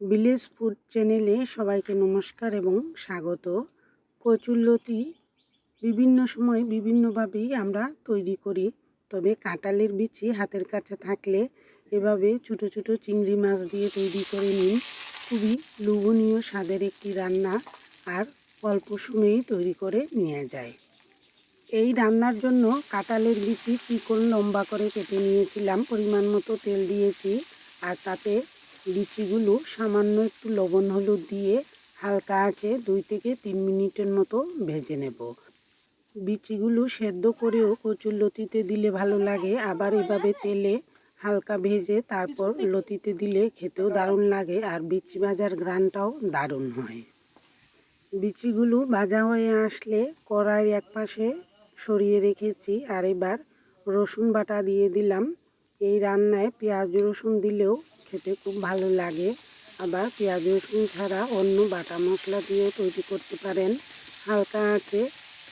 Village food চ্যানেলে সবাইকে নমস্কার এবং স্বাগত। কচুরলতি বিভিন্ন সময় বিভিন্নভাবেই আমরা তৈরি করি, তবে কাঁঠালের বিচি হাতের কাছে থাকলে এভাবে ছোট ছোট চিংড়ি মাছ দিয়ে তৈরি করে নিন। খুবই লোভনীয় স্বাদের একটি রান্না আর অল্প সময়েই তৈরি করে নেওয়া যায়। এই রান্নার জন্য কাঁঠালের বিচি চিকন লম্বা করে কেটে নিয়েছিলাম, পরিমাণ মতো তেল দিয়েছি আর তাতে লিচিগুলো সামান্য একটু লবণ হলুদ দিয়ে হালকা আছে দুই থেকে তিন মিনিটের মতো ভেজে নেব। বিচিগুলো সেদ্ধ করেও কচুর লতিতে দিলে ভালো লাগে। আবার এভাবে তেলে হালকা ভেজে তারপর লতিতে দিলে খেতেও দারুণ লাগে আর বিচি ভাজার ঘ্রাণটাও দারুণ হয়। বিচিগুলো ভাজা হয়ে আসলে কড়াইয়ের এক পাশে সরিয়ে রেখেছি আর এবার রসুন বাটা দিয়ে দিলাম। এই রান্নায় পেঁয়াজ, রসুন দিলেও খেতে খুব ভালো লাগে। আবার পেঁয়াজ, রসুন ছাড়া অন্য বাটা মশলা দিয়েও তৈরি করতে পারেন। হালকা আছে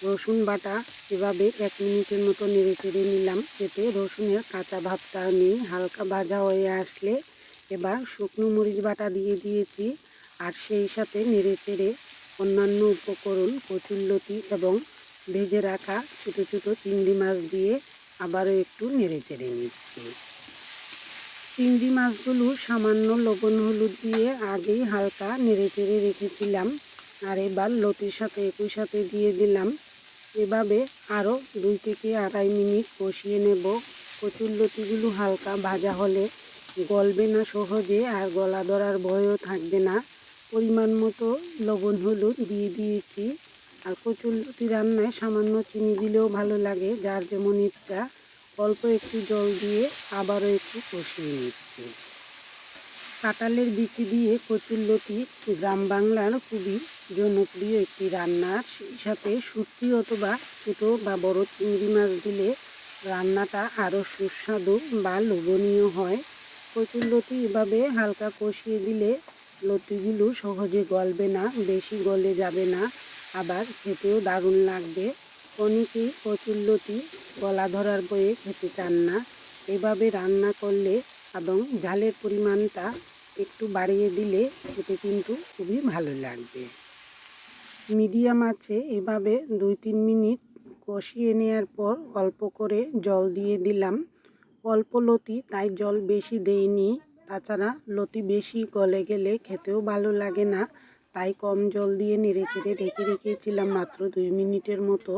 রসুন বাটা এভাবে এক মিনিটের মতো নেড়ে চেড়ে নিলাম। এতে রসুনের কাঁচা ভাবটা নেই, হালকা ভাজা হয়ে আসলে এবার শুকনো মরিচ বাটা দিয়ে দিয়েছি। আর সেই সাথে নেড়ে চেড়ে অন্যান্য উপকরণ কচুল্লতি এবং ভেজে রাখা ছোটো ছোটো চিংড়ি মাছ দিয়ে আবারও একটু নেড়ে চেড়ে নিচ্ছি। চিংড়ি মাছগুলো সামান্য লবণ হলুদ দিয়ে আগেই হালকা নেড়ে চেড়ে রেখেছিলাম আর এবার লতির সাথে একই সাথে দিয়ে দিলাম। এভাবে আরও দুই থেকে আড়াই মিনিট কষিয়ে নেব। কচুর লতিগুলো হালকা ভাজা হলে গলবে না সহজে আর গলা ধরার ভয়ও থাকবে না। পরিমাণ মতো লবণ হলুদ দিয়ে দিয়েছি। আর কচুর লতি রান্নায় সামান্য চিনি দিলেও ভালো লাগে। যার যেমন ইচ্ছা, অল্প একটু জল দিয়ে আবারও একটু কষিয়ে নিচ্ছি। কাঁঠালের বিচি দিয়ে কচুরলতি গ্রাম বাংলার খুবই জনপ্রিয় একটি রান্নার সাথে শুটকি অথবা ছোটো বা বড় চিংড়ি মাছ দিলে রান্নাটা আরও সুস্বাদু বা লোভনীয় হয়। কচুরলতি এভাবে হালকা কষিয়ে দিলে লতিগুলো সহজে গলবে না, বেশি গলে যাবে না। আবার খেতেও দারুণ লাগবে। অনেকেই কচুরলতি গলা ধরার বয়ে খেতে চান না। এভাবে রান্না করলে এবং ঝালের পরিমাণটা একটু বাড়িয়ে দিলে খেতে কিন্তু খুবই ভালো লাগবে। মিডিয়াম আছে, এভাবে দুই তিন মিনিট কষিয়ে নেওয়ার পর অল্প করে জল দিয়ে দিলাম। অল্প লতি, তাই জল বেশি দেইনি। তাছাড়া লতি বেশি গলে গেলে খেতেও ভালো লাগে না। তাই কম জল দিয়ে নেড়ে চেড়ে ঢেকে রেখেছিলাম মাত্র দুই মিনিটের মতো।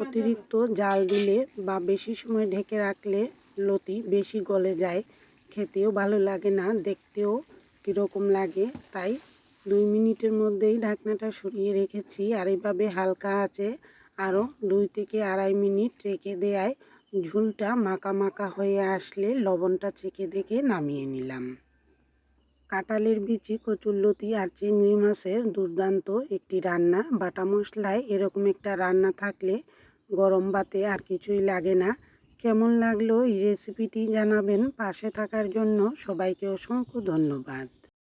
অতিরিক্ত জাল দিলে বা বেশি সময় ঢেকে রাখলে লতি বেশি গলে যায়। খেতেও ভালো লাগে না, দেখতেও কীরকম লাগে। তাই দুই মিনিটের মধ্যেই ঢাকনাটা সরিয়ে রেখেছি আর এইভাবে হালকা আছে। আরও দুই থেকে আড়াই মিনিট রেখে দেয়ায় ঝুলটা মাখা মাখা হয়ে আসলে লবণটা চেখে দেখে নামিয়ে নিলাম। কাঁঠালের বিচি, কচুরলতি আর চিংড়ি মাছের দুর্দান্ত একটি রান্না। বাটা মশলায় এরকম একটা রান্না থাকলে গরম ভাতে আর কিছুই লাগে না। কেমন লাগল এই রেসিপিটি জানাবেন? পাশে থাকার জন্য সবাইকে অসংখ্য ধন্যবাদ।